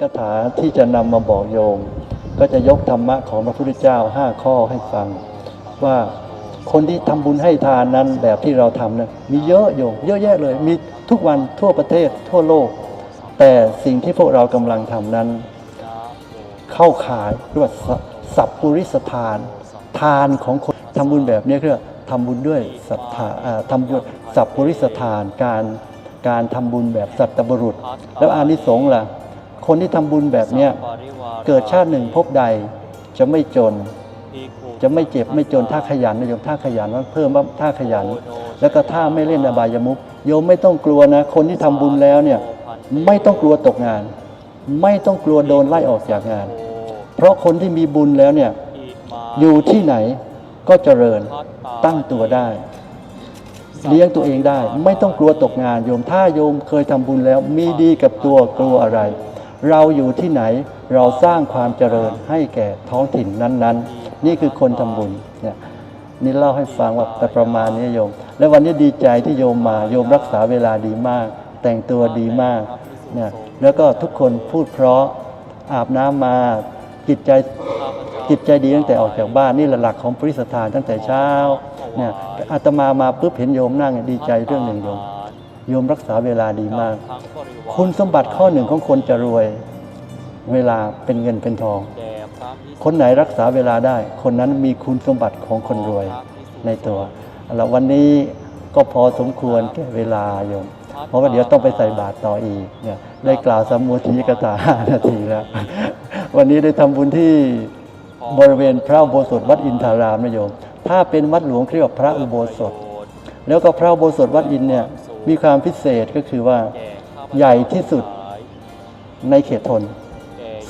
กถาที่จะนำมาบอกโยม ก็จะยกธรรมะของพระพุทธเจ้าห้าข้อให้ฟัง ว่าคนที่ทำบุญให้ทานนั้นแบบที่เราทำนะมีเยอะโยมเยอะแยะเลย มีทุกวันทั่วประเทศทั่วโลก แต่สิ่งที่พวกเรากำลังทำนั้น เข้าขายเรียกว่าสัพปุริสทาน ทานของคนทำบุญแบบนี้เรียกว่าทำบุญด้วยศรัทธาอ่าทำบุญสัพปุริสทานการการทำบุญแบบสัตบุรุษ แล้วอานิสงส์ล่ะ คนที่ทำบุญแบบเนี้ยเกิดชาติหนึ่งพบใดจะไม่จน จะไม่เจ็บไม่จนถ้าขยันนะโยมถ้าขยันว่าเพิ่มว่าถ้าขยัน แล้วก็ถ้าไม่เล่นอบายมุขโยมไม่ต้องกลัวนะ คนที่ทำบุญแล้วเนี่ยไม่ต้องกลัวตกงาน ไม่ต้องกลัวโดนไล่ออกจากงาน เพราะคนที่มีบุญแล้วเนี่ยอยู่ที่ไหนก็เจริญตั้งตัวได้ เลี้ยงตัวเองได้ ไม่ต้องกลัวตกงานโยมถ้าโยมเคยทำบุญแล้ว มีดีกับตัวกลัวอะไร เราอยู่ที่ไหนเราสร้างความเจริญให้แก่ท้องถิ่นนั้น ๆ นี่คือคนทำบุญเนี่ยนี่เล่าให้ฟังว่าแต่ประมาณนี้โยม และวันนี้ดีใจที่โยมมาโยมรักษาเวลาดีมาก แต่งตัวดีมากเนี่ยแล้วก็ทุกคนพูดเพราะอาบน้ำมาจิตใจจิตใจดีตั้งแต่ออกจากบ้านนี่หละหลักของปริสทานตั้งแต่เช้าเนี่ยอาตมามาปุ๊บเห็นโยมนั่งดีใจเรื่องหนึ่งโยม โยมรักษาเวลาดีมาก คุณสมบัติข้อหนึ่งของคนจะรวย เวลาเป็นเงินเป็นทอง คนไหนรักษาเวลาได้ คนนั้นมีคุณสมบัติของคนรวยในตัวแล้ววันนี้ก็พอสมควรแก่เวลาโยม เพราะว่าเดี๋ยวต้องไปใส่บาตรต่ออีกเนี่ยได้กล่าวสมมูทีกถาห้านาทีแล้ว วันนี้ได้ทำบุญที่บริเวณพระอุโบสถวัดอินทารามนะโยม ถ้าเป็นวัดหลวงเรียกว่าพระอุโบสถ แล้วก็พระอุโบสถวัดอินเนี่ย มีความพิเศษก็คือว่า ใหญ่ที่สุดในเขตทน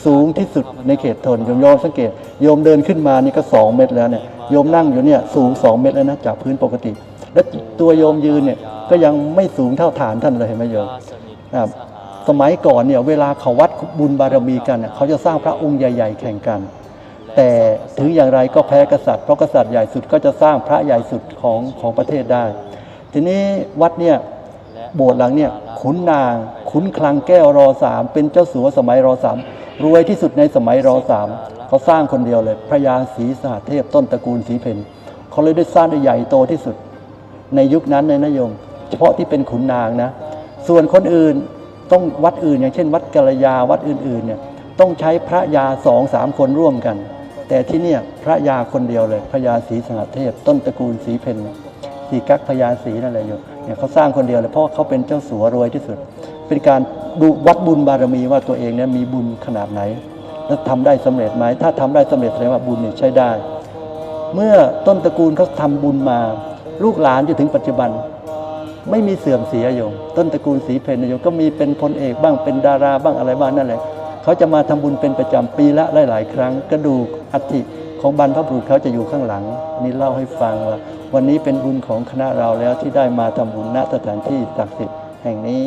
สูงที่สุดในเขตทนโยมโยมสังเกตโยมเดินขึ้นมานี่ก็สองเมตรแล้วเนี่ยโยมนั่งอยู่เนี่ยสูงสองเมตรแล้วนะจากพื้นปกติ แล้วตัวโยมยืนเนี่ยก็ยังไม่สูงเท่าฐานท่านเลยเห็นไหมโยมอ่าสมัยก่อนเนี่ยเวลาเขาวัดบุญบารมีกันเนี่ยเขาจะสร้างพระองค์ใหญ่ ๆ แข่งกัน แต่ถึงอย่างไรก็แพ้กษัตริย์เพราะกษัตริย์ใหญ่สุดก็จะสร้างพระใหญ่สุดของของประเทศได้ ทีนี้วัดเนี่ย โบสถ์หลังเนี่ยขุนนาง ขุนคลังแก้วรอสามเป็นเจ้าสัวสมัยรอสามรวยที่สุดในสมัยรอสามเขาสร้างคนเดียวเลย พระยาศรีสหเทพต้นตระกูลศรีเพนเขาเลยได้สร้างได้ใหญ่โตที่สุด ในยุคนั้นเลยนะโยม เฉพาะที่เป็นขุนนางนะ ส่วนคนอื่นต้องวัดอื่น อย่างเช่น วัดกัลยาวัดอื่นๆเนี่ยต้องใช้พระยาสองสามคนร่วมกัน แต่ที่เนี่ยพระยาคนเดียวเลย พระยาศรีสหเทพต้นตระกูลศรีเพนศรีกักพญาศรีนั่นแหละโยม เนี่ยเขาสร้างคนเดียวเลยเพราะเขาเป็นเจ้าสัวรวยที่สุด เป็นการดูวัดบุญบารมีว่าตัวเองเนี่ยมีบุญขนาดไหน แล้วทำได้สำเร็จไหมถ้าทำได้สำเร็จแสดงว่าบุญเนี่ยใช้ได้ เมื่อต้นตระกูลเขาทำบุญมา ลูกหลานจนถึงปัจจุบัน ไม่มีเสื่อมเสียโยมต้นตระกูลศรีเพนโยมก็มีเป็นพลเอกบ้างเป็นดาราบ้างอะไรบ้างนั่นแหละเขาจะมาทำบุญเป็นประจำปีละหลาย ๆ ครั้งกระดูกอัฐิ ของบรรพบุรุษเขาจะอยู่ข้างหลัง นี่เล่าให้ฟังว่า วันนี้เป็นบุญของคณะเราแล้วที่ได้มาทำบุญณสถานที่ศักดิ์สิทธิ์แห่งนี้